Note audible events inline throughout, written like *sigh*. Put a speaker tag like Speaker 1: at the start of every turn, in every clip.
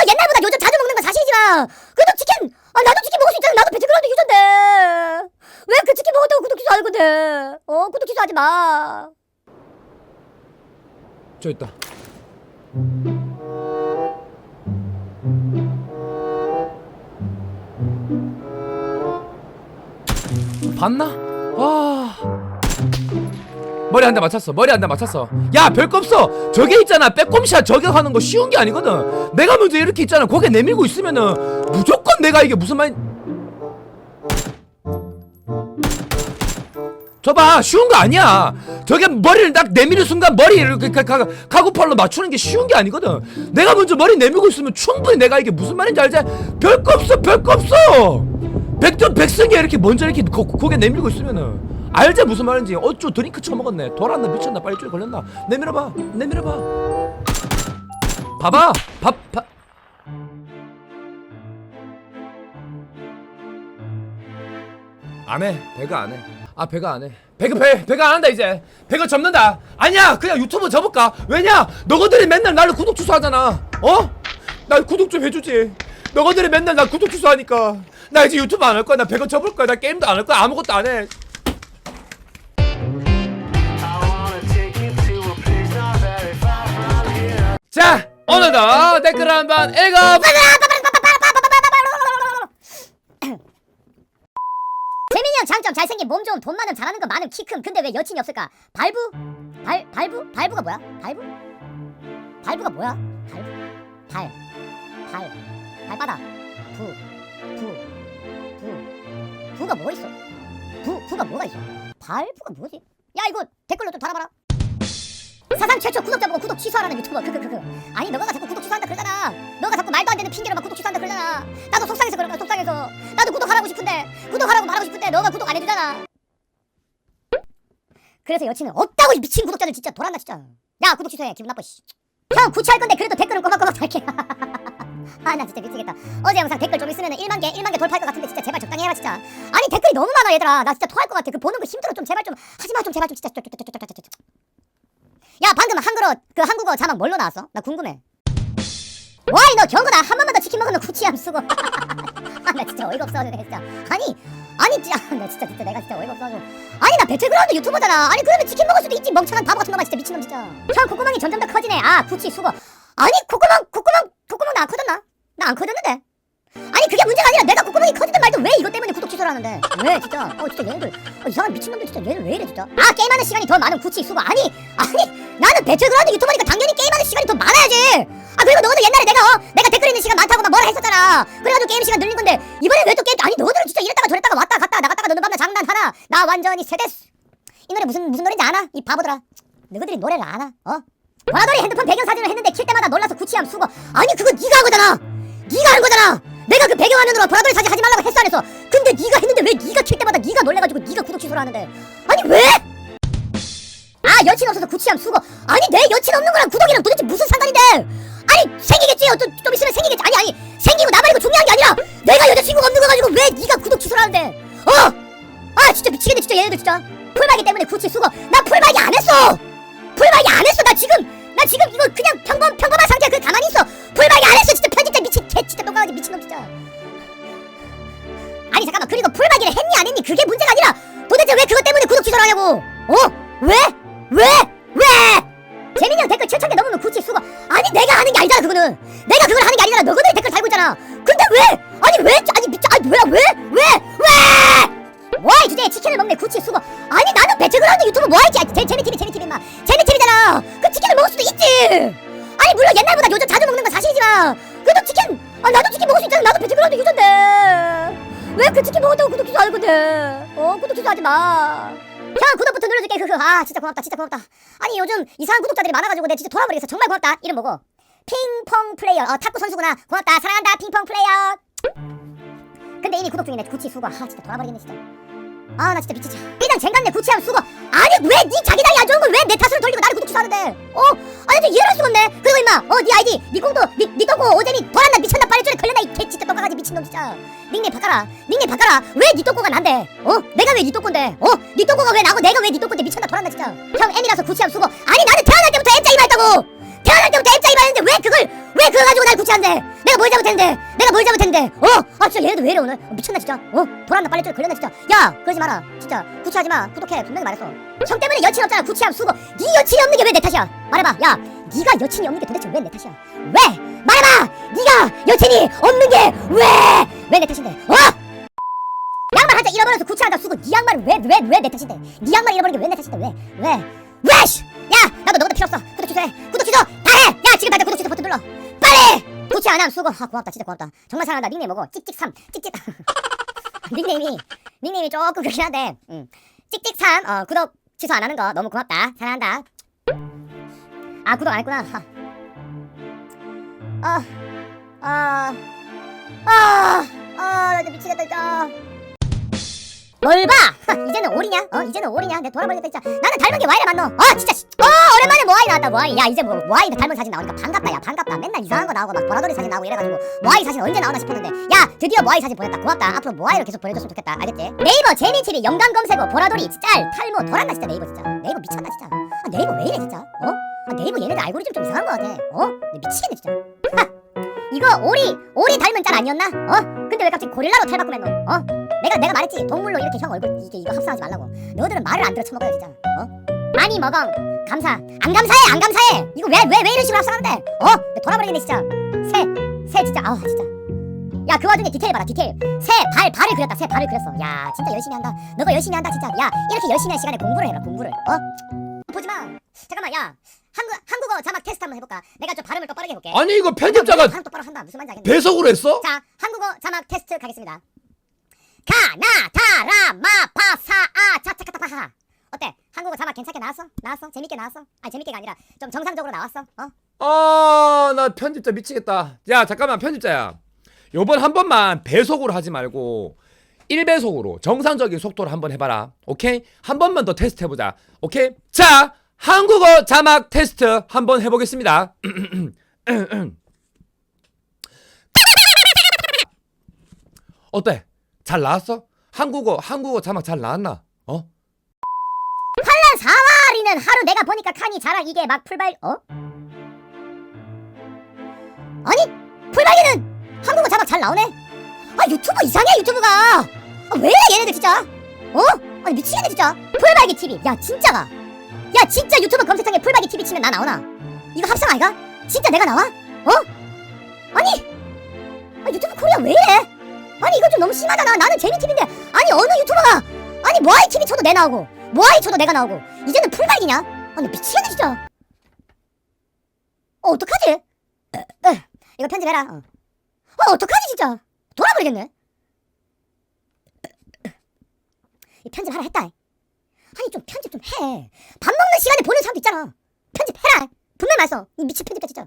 Speaker 1: 물론 옛날보다 요즘 자주 먹는 건 사실이지만 그래도 치킨 아 나도 치킨 먹을 수 있잖아 나도 배틀그라운드 유저인데 왜 그 치킨 먹었다고 구독 취소하는 건데 어 구독 취소하지
Speaker 2: 마저 있다. 봤나? 와. 머리 한 대 맞췄어. 머리 한 대 맞췄어. 야, 별거 없어. 저게 있잖아. 빼꼼샷 저격하는 거 쉬운 게 아니거든. 내가 먼저 이렇게 있잖아. 고개 내밀고 있으면은 무조건 내가 이게 무슨 말 저봐 쉬운 거 아니야 저게 머리를 딱 내미는 순간 머리를 그, 가, 가, 가구팔로 맞추는 게 쉬운 게 아니거든 내가 먼저 머리 내밀고 있으면 충분히 내가 이게 무슨 말인지 알지 별거 없어 별거 없어 백전 백승이야 이렇게 먼저 이렇게 고, 고개 내밀고 있으면은 알지 무슨 말인지. 어쭈 드링크 처먹었네. 돌았나 미쳤나. 빨리 줄 걸렸나. 내밀어봐 내밀어봐. 봐봐 밥밥. 안해. 배가 안해. 아 배가 안해. 배가 배 배가 안 한다 이제. 배가 접는다. 아니야 그냥 유튜브 접을까? 왜냐? 너희들이 맨날 나를 구독 취소하잖아. 어? 나 구독 좀 해주지. 너희들이 맨날 나 구독 취소하니까. 나 이제 유튜브 안 할 거야. 나 배가 접을 거야. 나 게임도 안 할 거야. 아무것도 안해 자 오늘도 댓글 한번 읽어 *laughs*
Speaker 1: 재민이 형 장점 잘생긴 몸 좋은 돈 많음 잘하는 거 많음 키 큰. 근데 왜 여친이 없을까? 발부? 발 발부? 발부가 뭐야? 발부? 발부가 뭐야? 발부? 발 발 발바닥. 부 부 부. 부가 뭐 있어? 부 부가 뭐가 있어? 발부가 뭐지? 야 이거 댓글로 좀 달아봐라 사상 최초 구독자 보고 구독 취소하라는 유튜버 그그그그 아니 너가 자꾸 구독 취소한다 그러잖아. 너가 자꾸 말도 안 되는 핑계로 막 구독 취소한다 그러잖아. 나도 속상해서 그런 거야 속상해서. 나도 구독하라고 싶은데 구독하라고 말하고 싶은데 너가 구독 안 해주잖아. 그래서 여친은 없다고 이 미친 구독자들 진짜 돌았나 진짜. 야 구독 취소해. 기분 나빠 씨. 형 구치할 건데 그래도 댓글은 꼬박꼬박 달게. *laughs* 아 나 진짜 미치겠다. 어제 영상 댓글 좀 있으면 1만 개 1만 개 돌파할 것 같은데 진짜 제발 적당히 해라 진짜. 아니 댓글이 너무 많아 얘들아. 나 진짜 토할 것 같아. 그 보는 거 힘들어. 좀 제발 좀. 하지마 좀 제발 좀. 진짜 야 방금 한글어 그 한국어 자막 뭘로 나왔어? 나 궁금해. 와이 너 경근아 한 번만 더 치킨 먹으면 구치함 쓰고. *laughs* 아 나 진짜 어이가 없어 진짜. 아니 아니 진짜. 나 진짜 진짜 내가 진짜 어이가 없어가지고. 아니 나 배틀그라운드 유튜버잖아. 아니 그러면 치킨 먹을 수도 있지. 멍청한 바보 같은 놈아 진짜 미친놈 진짜. 형 콧구멍이 점점 더 커지네. 아 구치 수고. 아니 콧구멍 콧구멍 콧구멍 나 안 커졌나? 나 안 커졌는데. 아니 그게 문제가 아니라 내가 콧구멍이 커지든 말든 왜 이것 때문에 구독 취소를 하는데? 왜 진짜? 어 진짜 얘네들. 어, 이상한 미친놈들 진짜 얘들 왜 이래 진짜? 아 게임하는 시간이 더 많은 구치 수고. 아니 아니 나는 배틀그라운드 유튜버니까 당연히 게임하는 시간이 더 많아야지. 아 그리고 너희도 옛날에 내가 어 내가 댓글 있는 시간 많다고 막 뭐라 했었잖아. 그래가지고 게임 시간 늘린 건데 이번에 왜 또 게임 아니 너희들은 진짜 이랬다가 저랬다가 왔다 갔다 나갔다가 너는 밤낮 장난 하나. 나 완전히 세대스 이 노래 무슨 무슨 노래인지 아나? 이 바보들아. 너희들이 노래를 아나? 어? 보라돌이 핸드폰 배경사진을 했는데 킬 때마다 놀라서 구치함 수고. 아니 그거 네가 한 거잖아. 네가 한 거잖아. 내가 그 배경화면으로 보라돌이 사진 하지 말라고 했어 안 했어? 근데 네가 했는데 왜 네가 킬 때마다 네가 놀래가지고 네가 구독 취소를 하는데? 아니 왜? 아 여친 없어서 구치함 수고 아니 내 여친 없는 거랑 구독이랑 도대체 무슨 상관인데? 아니 생기겠지? 어, 좀, 좀 있으면 생기겠지. 아니 아니 생기고 나발이고 중요한 게 아니라 내가 여자친구가 없는 거 가지고 왜 네가 구독 취소를 하는데? 어? 아 진짜 미치겠네 진짜 얘네들 진짜. 풀박이 때문에 구치 수고 나 풀박이 안 했어! 풀박이 안 했어. 나 지금 나 지금 이거 그냥 평범 평범한 상태야. 그 가만히 있어. 풀박이 안 했어. 진짜 편집자 미친 개 진짜 똥강아지 미친놈 진짜. 아니 잠깐만. 그리고 풀박이를 했니 안 했니? 그게 문제가 아니라 도대체 왜 그것 때문에 구독 취소를 하냐고. 어? 왜? 왜? 왜? 재민이 형 댓글 7천 개 넘으면 구치 수고 아니 내가 하는 게 아니잖아 그거는 내가 그걸 하는 게 아니잖아 너희들이 댓글 달고 있잖아 근데 왜? 아니 왜? 아니 미쳐 아니 뭐야 왜? 왜? 왜? 와이 주제에 치킨을 먹네 구치 수고 아니 나는 배틀그라운드 유튜브 뭐 할지 제 재미TV 재미TV 마 재미TV잖아 그 치킨을 먹을 수도 있지 아니 물론 옛날보다 요즘 자주 먹는 건 사실이지만 그래도 치킨 아 나도 치킨 먹을 수 있잖아 나도 배틀그라운드 유저인데 왜 그 치킨 먹었다고 구독 취소하는 건데 어 구독 취소하지 마 형 구독부터 눌러줄게. 흐흐. 아 진짜 고맙다 진짜 고맙다. 아니 요즘 이상한 구독자들이 많아가지고 내 진짜 돌아버리겠어. 정말 고맙다. 이름 뭐고? 핑퐁 플레이어. 어 탁구 선수구나. 고맙다. 사랑한다 핑퐁 플레이어. 근데 이미 구독 중이네. 구치 수고. 아 진짜 돌아버리겠네 진짜 아 나 진짜 미치자 그냥 쟁간네 구치함 수고 아니 왜네 자기 나이 안 좋은 걸 왜 내 탓으로 돌리고 나를 구독 취소하는데? 어? 아니 저 이해할 수가 없네. 그리고 임마 어네 아이디 네 꽁도 네, 네 똥꼬 오재미 돌았나 미쳤나 빨래줄에 걸렸나 이개 진짜 똥강아지 미친놈 진짜. 닉네임 바꿔라. 닉네임 바꿔라. 왜네 똥꼬가 난데? 어? 내가 왜네 똥꼬인데? 어네 똥꼬가 왜 나고 내가 왜네 똥꼬인데 미쳤나 돌았나 진짜. 형 M이라서 구치함 수고 아니 나는 태어날 때부터 M자 이마 했다고 했는데 왜 그걸 왜 그걸 가지고 날 구치한대? 내가 뭘 잘못했는데? 내가 뭘 잘못했는데? 어 아 진짜 얘네들 왜 이래 오늘? 어, 미쳤나 진짜? 어? 돌았나 빨리 좀 걸렸나 진짜? 야 그러지 마라. 진짜 구치하지 마. 구독해 분명히 말했어. 형 때문에 여친 없잖아. 구치함 수고. 네 여친이 없는 게 왜 내 탓이야? 말해봐. 야 네가 여친이 없는 게 도대체 왜 내 탓이야? 왜? 말해봐! 네가 여친이 없는 게 왜 왜 내 탓인데? 어? 양말 한장 잃어버려서 구치한다 수고. 네 양말은 왜 왜 왜 내 탓인데? 네 양말 잃어버린 게 왜 내 탓인데? 왜 왜 왜 씨! 야 나도 너보다 필요 없어. 구독 취소해. 구독 취소 지금 당장 구독 취소 버튼 눌러. 빨리! 구치 안 하면 수고. 아 고맙다. 진짜 고맙다. 정말 사랑한다. 닉네임 뭐고? 찍찍삼. 찍찍. *laughs* 닉네임이 닉네임이 조금 그렇긴 한데. 음. 찍찍삼. 어 구독 취소 안 하는 거 너무 고맙다. 사랑한다. 아 구독 안 했구나. 아아아아아 나 진짜 미치겠다 진짜 뭘 봐? 하, 이제는 올이냐? 어 이제는 올이냐? 내 돌아버리겠다 진짜 나는 닮은 게 와이래 만노 아 진짜 씨. 어 오랜만에 모아이 나왔다 모아이 야 이제 뭐 모아이 닮은 사진 나오니까 반갑다 야 반갑다 맨날 이상한 거 나오고 막 보라돌이 사진 나오고 이래가지고 모아이 사진 언제 나오나 싶었는데 야 드디어 모아이 사진 보냈다 고맙다 앞으로 모아이로 계속 보내줬으면 좋겠다 알겠지? 네이버 제니TV 영감 검색어 보라돌이 짤 탈모 돌았나 진짜 네이버 진짜 네이버 미쳤나 진짜 아 네이버 왜 이래 진짜 어? 아 네이버 얘네들 알고리즘 좀 이상한 거 같아 어? 내 미치겠네 진짜 하! 이거 오리 오리 닮은 짤 아니었나? 어? 근데 왜 갑자기 고릴라로 탈바꿈했노? 어? 내가 내가 말했지. 동물로 이렇게 형 얼굴 이게 이거 합성하지 말라고. 너희들은 말을 안 들어 쳐먹어요 진짜. 어? 많이 먹엉 감사. 안 감사해 안 감사해. 이거 왜 왜 왜 이런 식으로 합성하는데? 어? 돌아버리겠네 진짜. 새새 진짜. 아우 진짜. 야 그 와중에 디테일 봐라 디테일. 새 발 발을 그렸다 새 발을 그렸어. 야 진짜 열심히 한다. 너가 열심히 한다 진짜. 야 이렇게 열심히 할 시간에 공부를 해라 공부를. 어? 보지마. 잠깐만 야. 한국 한국어 자막 테스트 한번 해볼까? 내가 좀 발음을 똑바르게 해볼게.
Speaker 2: 아니 이거 편집자가
Speaker 1: 발음 똑바로 한다. 무슨 말인지 알겠네
Speaker 2: 배석으로 했어?
Speaker 1: 자, 한국어 자막 테스트 가겠습니다. 가, 나, 다, 라, 마, 파, 사, 아, 차, 차, 카, 타, 파, 하. 어때? 한국어 자막 괜찮게 나왔어? 나왔어? 재밌게 나왔어? 아니, 재밌게가 아니라 좀 정상적으로 나왔어? 어?
Speaker 2: 아, 나 편집자 미치겠다. 야, 잠깐만 편집자야. 요번 한 번만 배속으로 하지 말고 1배속으로 정상적인 속도로 한번 해봐라. 오케이? 한 번만 더 테스트 해보자. 오케이? 자, 한국어 자막 테스트 한번 해보겠습니다. *clears throat* 어때? 잘 나왔어? 한국어 한국어 자막 잘 나왔나? 어?
Speaker 1: 한란 사와리는 하루 내가 보니까 칸이 자랑 이게 막 풀발, 어? 아니, 풀발기는 한국어 자막 잘 나오네? 아, 유튜브 이상해, 유튜브가! 아, 왜 얘네들 진짜? 어? 아니, 미치겠네, 진짜. 풀발기 TV. 야, 진짜가. 야, 진짜 유튜브 검색창에 풀발기 TV 치면 나 나오나? 이거 합성 아이가? 진짜 내가 나와? 어? 아니, 아, 유튜브 코리아 왜 이래? 아니, 이거 좀 너무 심하잖아. 나는 재미TV인데. 아니, 어느 유튜버가. 아니, 모아이 TV 쳐도 내 나오고. 모아이 쳐도 내가 나오고. 이제는 풀발기냐? 아니, 미치겠네, 진짜. 어, 어떡하지? 에, 에, 이거 편집해라. 어. 어, 어떡하지, 진짜. 돌아버리겠네. 이 편집하라 했다. 아니, 좀 편집 좀 해. 밥 먹는 시간에 보는 사람도 있잖아. 편집해라. 분명 말써. 이 미친 편집자 진짜.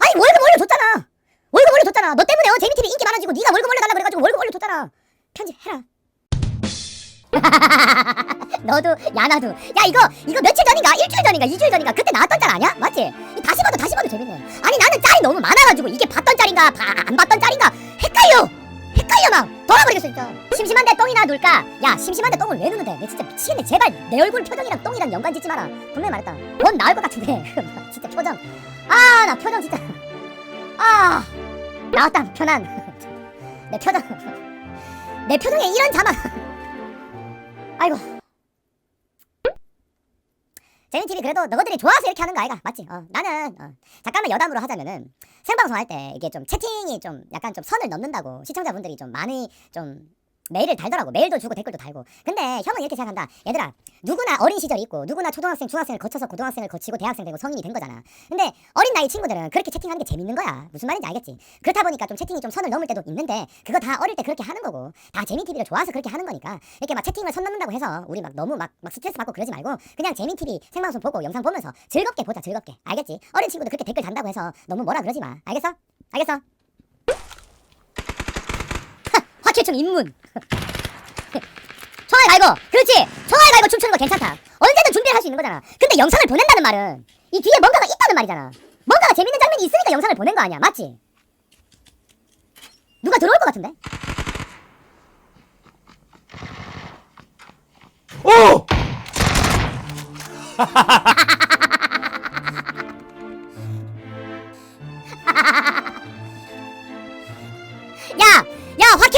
Speaker 1: 아니, 월급 올려줬잖아. 올려줬잖아. 너 때문에 어, 재미TV 인기 많아지고 네가 월급 올려달라 그래가지고 월급 올려줬잖아. 편집해라. *laughs* 너도 야 나도. 야 이거 이거 며칠 전인가? 일주일 전인가? 이주일 전인가? 그때 나왔던 짤 아니야? 맞지? 이 다시 봐도 다시 봐도 재밌네. 아니 나는 짤이 너무 많아가지고 이게 봤던 짤인가 봐, 안 봤던 짤인가? 헷갈려! 헷갈려 막. 돌아버리겠어 진짜. 심심한데 똥이나 눌까? 야 심심한데 똥을 왜 누는데? 내 진짜 미치겠네. 제발 내 얼굴 표정이랑 똥이랑 연관 짓지 마라. 분명히 말했다. 넌 나을 것 같은데. *laughs* 진짜 표정. 아 나 표정 진짜. 아 나왔다 편안 내 표정. 내 표정에 이런 자막. 아이고. 재미TV 그래도 너희들이 좋아서 이렇게 하는 거 아이가. 맞지? 어 나는 어, 잠깐만 여담으로 하자면은 생방송 할 때 이게 좀 채팅이 좀 약간 좀 선을 넘는다고 시청자분들이 좀 많이 좀 메일을 달더라고. 메일도 주고 댓글도 달고. 근데 형은 이렇게 생각한다. 얘들아 누구나 어린 시절이 있고 누구나 초등학생 중학생을 거쳐서 고등학생을 거치고 대학생 되고 성인이 된 거잖아. 근데 어린 나이 친구들은 그렇게 채팅하는 게 재밌는 거야. 무슨 말인지 알겠지? 그렇다 보니까 좀 채팅이 좀 선을 넘을 때도 있는데 그거 다 어릴 때 그렇게 하는 거고 다 재미TV를 좋아서 그렇게 하는 거니까 이렇게 막 채팅을 선 넘는다고 해서 우리 막 너무 막, 막 스트레스 받고 그러지 말고 그냥 재미TV 생방송 보고 영상 보면서 즐겁게 보자 즐겁게. 알겠지? 어린 친구들 그렇게 댓글 단다고 해서 너무 뭐라 그러지 마. 알겠어? 알겠어? 화킬충 입문 총알 갈고 그렇지 총알 갈고 춤추는 거 괜찮다 언제든 준비를 할 수 있는 거잖아 근데 영상을 보낸다는 말은 이 뒤에 뭔가가 있다는 말이잖아 뭔가가 재밌는 장면이 있으니까 영상을 보낸 거 아니야 맞지? 누가 들어올 것 같은데?
Speaker 2: 오! *laughs*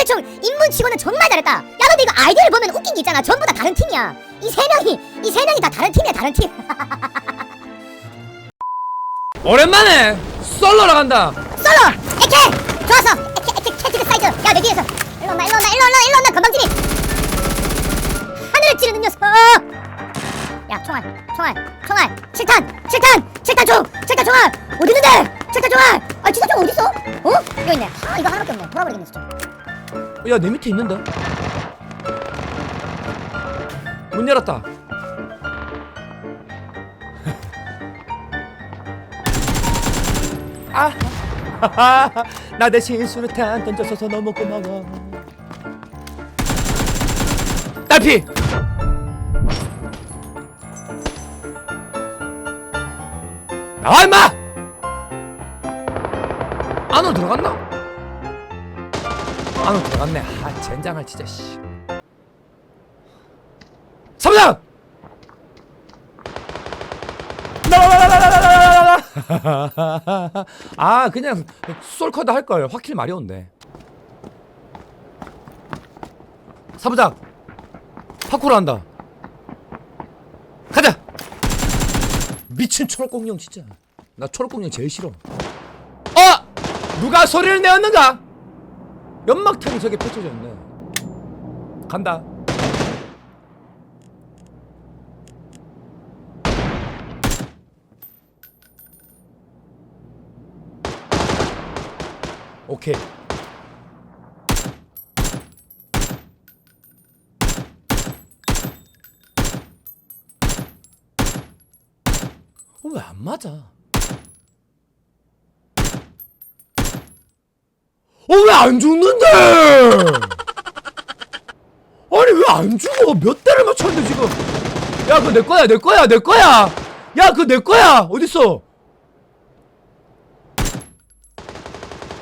Speaker 1: 야, 화킬총 인문 치고는 정말 잘했다. 야, 근데 이거 아이디를 보면 웃긴 게 있잖아. 전부 다 다른 팀이야. 이 세 명이, 이 세 명이 다 다른 팀이야, 다른 팀. *laughs*
Speaker 2: 오랜만에 솔로로 간다
Speaker 1: 솔로, 에케, 좋았어. 에케, 에케, 캐치드 사이즈. 야, 내 뒤에서. 일로 온나, 일로 온나, 일로 온나, 일로 온나, 건방지니. 하늘을 찌르는 녀석. 야, 총알, 총알, 총알. 칠탄, 칠탄, 칠탄 총, 칠탄 총알. 어디 있는데? 칠탄 총알. 아, 칠탄 총 어디 있어? 어? 여기 있네. 아, 이거 하나밖에 없네. 돌아버리겠네, 진짜.
Speaker 2: 야 내 밑에 있는데? 문 열었다. 아! *laughs* 나 대신 수류탄 던져서서 너무 고마워. 딸피! 나와 임마! 안으로 들어갔나? 안으로 들어갔네. 아, 젠장할 진짜 씨. 사부장! 나와라라라라라라라. 아, 그냥 솔커드 할 걸. 확실히 말이 온네. 사부장. 파쿠르 한다. 가자. 미친 초록공룡 진짜. 나 초록공룡 제일 싫어. 어! 누가 소리를 내었는가? 연막탄이 저게 펼쳐져 있네. 간다. 오케이. 어, 왜안 맞아? 어 왜 안 죽는데? 아니 왜 안 죽어? 몇 대를 맞췄는데 지금? 야 그거 내 거야 내 거야 내 거야. 야 그거 내 거야 어디 있어?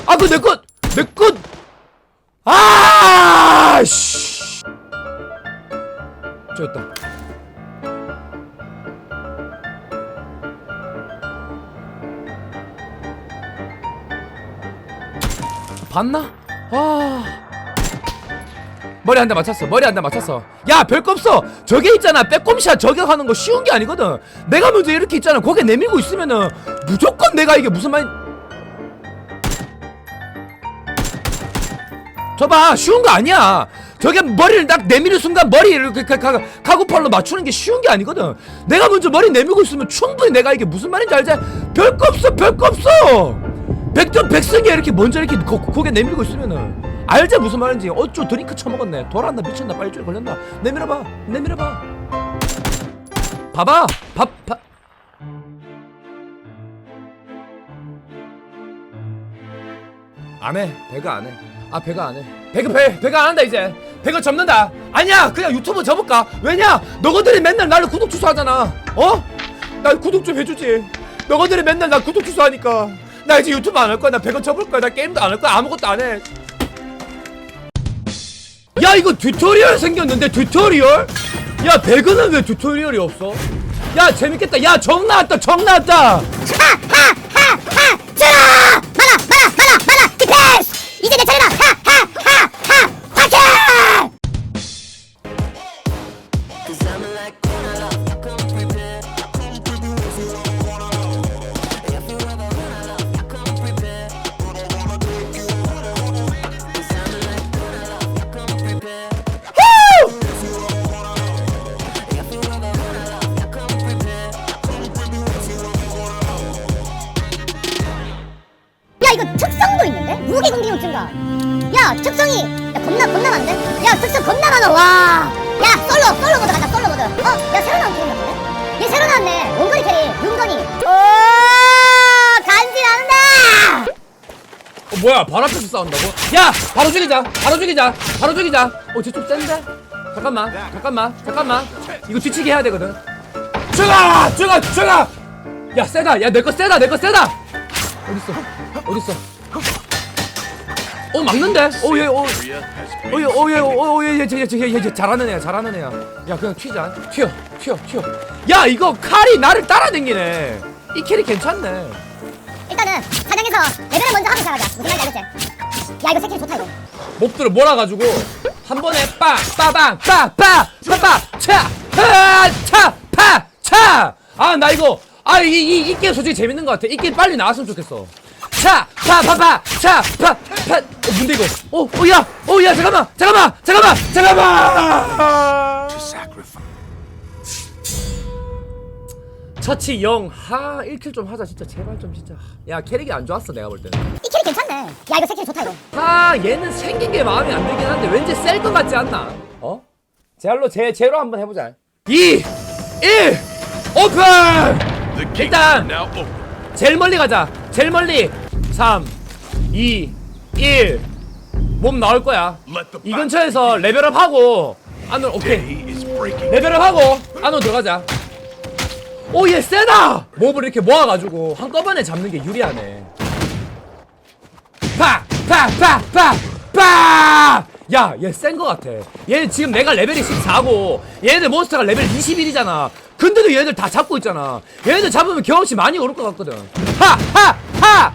Speaker 2: 아 그거 내 거, 내 거. 아 씨. 저 있다. 봤나? 아. 머리 한 대 맞췄어 머리 한 대 맞췄어. 야 별거 없어. 저게 있잖아. 빼꼼샷 저격하는 거 쉬운 게 아니거든. 내가 먼저 이렇게 있잖아. 고개 내밀고 있으면은 무조건 내가 이게 무슨 말 저봐 쉬운 거 아니야. 저게 머리를 딱 내미는 순간 머리를 카구팔로 맞추는 게 쉬운 게 아니거든. 내가 먼저 머리 내밀고 있으면 충분히 내가 이게 무슨 말인지 알지? 별거 없어 별거 없어 백전 백승이야 이렇게 먼저 이렇게 고, 고개 내밀고 있으면은 알지 무슨 말인지 어쭈 드링크 처먹었네. 돌았나 미쳤나 빨리 줄 걸렸나. 내밀어봐 내밀어봐. 봐봐 밥밥. 안해 배가 안해. 아 배가 안해. 배가 배 배가 안 한다 이제. 배가 접는다. 아니야 그냥 유튜브 접을까? 왜냐? 너희들이 맨날 나를 구독 취소하잖아. 어? 나 구독 좀 해주지. 너희들이 맨날 나 구독 취소하니까 나 이제 유튜브 안 할 거야. 나 배가 접을 거야. 나 게임도 안 할 거야. 아무것도 안 해. 야 이거 튜토리얼 생겼는데 튜토리얼? 야 배그는 왜 튜토리얼이 없어? 야 재밌겠다. 야 정 나왔다. 정 나왔다
Speaker 1: 얘 새로 나왔네 원거리 캐리 윤건이 오 간지난다!
Speaker 2: 어 뭐야? 바로 앞에서 싸운다고? 야! 바로 죽이자! 바로 죽이자! 바로 죽이자! 어쟤좀 센데? 잠깐만 잠깐만 잠깐만. 이거 뒤치기 해야 되거든. 죽어! 죽어! 죽어! 야 세다! 야 내 거 세다! 내 거 세다! 어딨어? 어딨어? 어 막는데? 어얘어어얘어얘어얘쟤쟤쟤 잘하는 애야 잘하는 애야. 야 그냥 튀자. 튀어 튀어 튀어 야 이거 칼이 나를 따라댕기네. 이 캐릭 괜찮네.
Speaker 1: 일단은 사장에서 레벨을 먼저 하고 시작하자. 무슨 말인지 알겠지? 야 이거 새끼 좋다 이거.
Speaker 2: 몹들을 몰아가지고 한 번에 빠 빠방 빠빠 빠빠 차차파차. 아 나 이거 아이 이, 이 게임 솔직히 재밌는 것 같아. 이 게임 빨리 나왔으면 좋겠어. 차파파파 차파파. 어, 뭔데 이거? 어어야어야 잠깐만 잠깐만 잠깐만 잠깐만 처치 0 하 1킬 좀 하자 진짜 제발 좀 진짜 야 캐릭이 안 좋았어 내가 볼 때는
Speaker 1: 이 캐릭 괜찮네 야 이거 새끼 좋다 이거
Speaker 2: 아 얘는 생긴 게 마음에 안 들긴 한데 왠지 셀 것 같지 않나? 어? 제알로 제 제로 한번 해보자. 2, 1, 오픈! 일단. 제일 멀리 가자. 제일 멀리. 3, 2, 1. 몸 나올 거야. 이 근처에서 레벨업 하고 안으로 오케이.
Speaker 3: is breaking.
Speaker 2: 레벨업 하고 안으로 들어가자. 오 얘 세다. 몹을 이렇게 모아가지고 한꺼번에 잡는 게 유리하네. 파! 파! 파! 파! 파! 야, 얘 센 거 같아. 얘 지금 내가 레벨이 14고 얘네들 몬스터가 레벨 21이잖아. 근데도 얘네들 다 잡고 있잖아. 얘네들 잡으면 경험치 많이 오를 것 같거든. 하! 하! 하!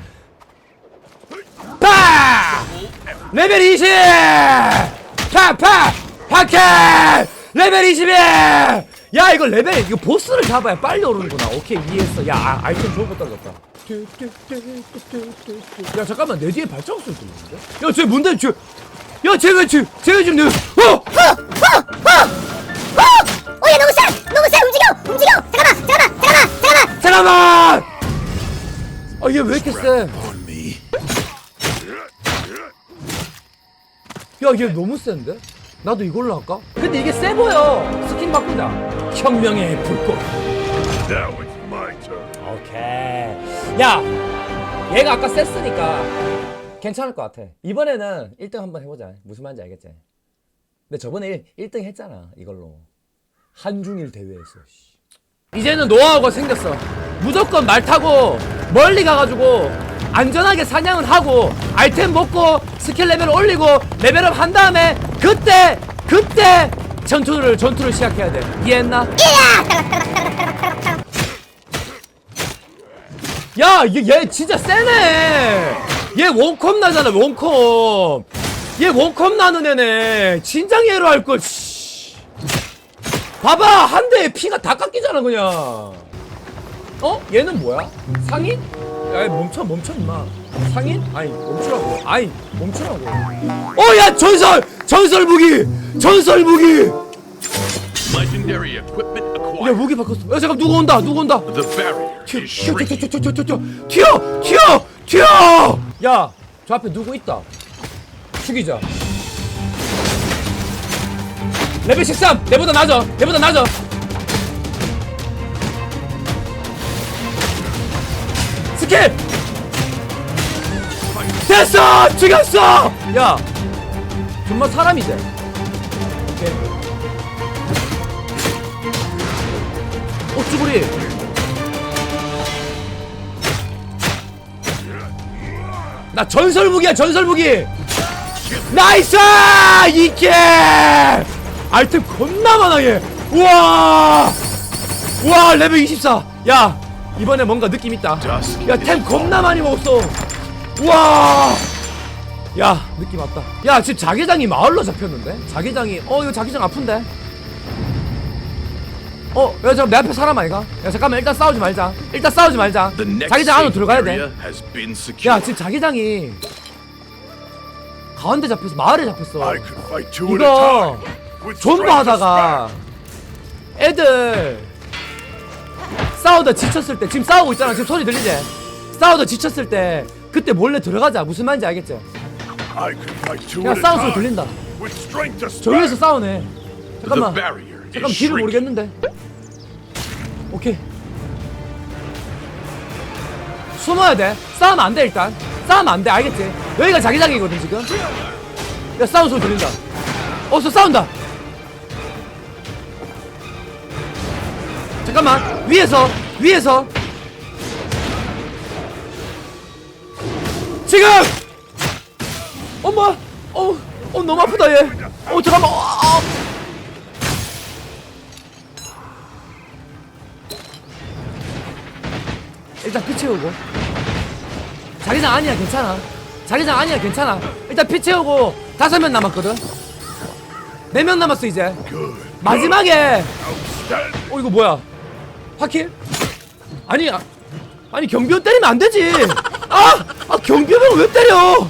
Speaker 2: 파! 레벨 20! 파! 파! 파켓! 레벨 21! 야, 이거 레벨, 이거 보스를 잡아야 빨리 오르는구나. 오케이, 이해했어. 야, 아, 아이템 좋은 거 떨어졌다. 야, 잠깐만, 내 뒤에 발자국 소리 들리는데? 야, 쟤 뭔데, 쟤. 야, 쟤가, 쟤, 쟤가 지금 내, 어!
Speaker 1: 어얘 너무 세 너무 세 움직여 움직여 잠깐만 잠깐만 잠깐만 잠깐만
Speaker 2: 잠깐만! 아, 얘 왜 이렇게 세? 야, 얘 너무 센데? 나도 이걸로 할까? 근데 이게 세 보여. 스킨 바꾸자. 혁명의 불꽃.
Speaker 3: Now it's my turn.
Speaker 2: 오케이. 야, 얘가 아까 셌으니까 괜찮을 것 같아. 이번에는 1등 한번 해보자. 무슨 말인지 알겠지? 근데 저번에 1, 등 했잖아. 이걸로. 한중일 대회에서. 씨. 이제는 노하우가 생겼어. 무조건 말 타고 멀리 가가지고 안전하게 사냥을 하고 아이템 먹고 스킬 레벨 올리고 레벨업 한 다음에 그때 그때 전투를 전투를 시작해야 돼. 이해했나? 야, 얘, 얘 진짜 세네. 얘 원컴 나잖아, 원컴. 얘 원컴 나는 애네. 진작 얘로 할 걸. 씨. 봐봐, 한 대에 피가 다 깎이잖아, 그냥. 어? 얘는 뭐야? 상인? 야, 멈춰, 멈춰, 임마. 상인? 아니, 멈추라고. 아니, 멈추라고. 어, 야, 전설! 전설 무기! 전설 무기!
Speaker 3: Legendary equipment
Speaker 2: 야,
Speaker 3: acquired.
Speaker 2: 무기 바꿨어. 야, 잠깐, 누구 온다, 누구 온다.
Speaker 3: The barrier
Speaker 2: 튀어
Speaker 3: is
Speaker 2: 튀어
Speaker 3: shrinking.
Speaker 2: 튀어 튀어 튀어 튀어 튀어 튀어 튀어 야, 저 앞에 누구 있다. 죽이자. 레벨 13 내보다 낮아 내보다 낮아 스킬 됐어 죽였어 야 정말 사람이지 오케이 어 쭈구리. 나 전설 무기야 전설 무기. 나이스! 이게 아이템 겁나 많아 얘. 우와! 우와 레벨 24 야 이번에 뭔가 느낌 있다. 야 템 겁나 많이 먹었어. 우와 야 느낌 왔다 야 지금 자기장이 마을로 잡혔는데 자기장이 어 이거 자기장 아픈데 어, 야, 잠깐 내 앞에 사람 아이가? 야, 잠깐만 일단 싸우지 말자. 일단 싸우지 말자. 자기장 안으로 들어가야 돼. 야. 지금 자기장이 가운데 잡혔어. 마을에 잡혔어. 이거
Speaker 3: strength
Speaker 2: 하다가 애들 싸우다 지쳤을 때 지금 싸우고 있잖아. 지금 소리 들리지? 싸우다 지쳤을 때 그때 몰래 들어가자. 무슨 말인지 알겠지? 소리
Speaker 3: time.
Speaker 2: 들린다.
Speaker 3: With strength to
Speaker 2: 저 위에서
Speaker 3: spare.
Speaker 2: 싸우네. 잠깐만. 잠깐 길을. 모르겠는데. 오케이. 숨어야 돼. 싸우면 안돼 일단. 싸우면 안 돼. 알겠지? 여기가 자기장이거든 지금. 야 싸우는 소리 들린다. 어서 싸운다. 잠깐만 위에서 위에서 지금 엄마 어, 어 너무 아프다 얘. 어 잠깐만. 어, 아. 일단 피 채우고 자기장 아니야 괜찮아 자기장 아니야 괜찮아 일단 피 채우고 다섯 명 남았거든 네 명 남았어 이제. 마지막에. 어 이거 뭐야 화킬? 아니 아, 아니 경비원 때리면 안 되지 아! 아 경비원 왜 때려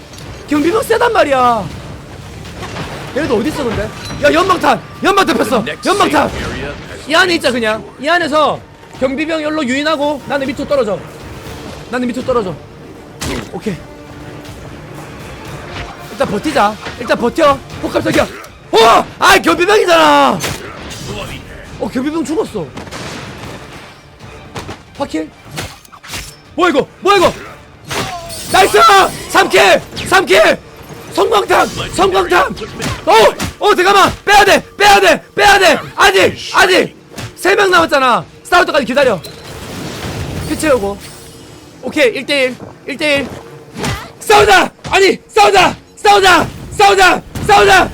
Speaker 2: 경비원 세단 말이야. 얘네도 어디 있어 근데? 야 연막탄! 연막탄 폈어! 연막탄! 이 안에 있자 그냥. 이 안에서 경비병 열로 유인하고 나는 밑으로 떨어져. 나는 밑으로 떨어져. 오케이. 일단 버티자. 일단 버텨. 폭갑석이야 어! 아 경비병이잖아! 어 경비병 죽었어. 확킬? 뭐야 이거? 뭐야 이거? 나이스! 3킬 3킬! 성광탄! 성광탄! 어! 어 잠깐만! 빼야돼! 빼야돼! 빼야돼! 아직! 아직! 3명 남았잖아! 싸울 때까지 기다려! 피 채우고. 오케이 1대1 1대1 싸우자! 아니 싸우자! 싸우자! 싸우자! 싸우자.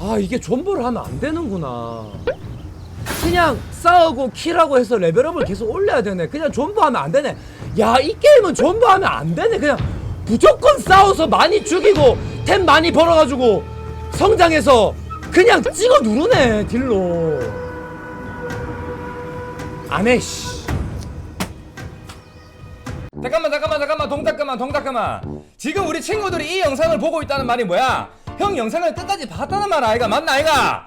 Speaker 2: 아 이게 존버를 하면 안 되는구나 그냥 싸우고 킬하고 해서 레벨업을 계속 올려야 되네. 그냥 존버하면 안 되네. 야 이 게임은 존버하면 안 되네. 그냥 무조건 싸워서 많이 죽이고 템 많이 벌어가지고 성장해서 그냥 찍어 누르네 딜로. 안해 씨. 잠깐만 잠깐만 잠깐만. 동작 그만 동작 그만. 지금 우리 친구들이 이 영상을 보고 있다는 말이 뭐야? 형 영상을 끝까지 봤다는 말 아이가 맞나 아이가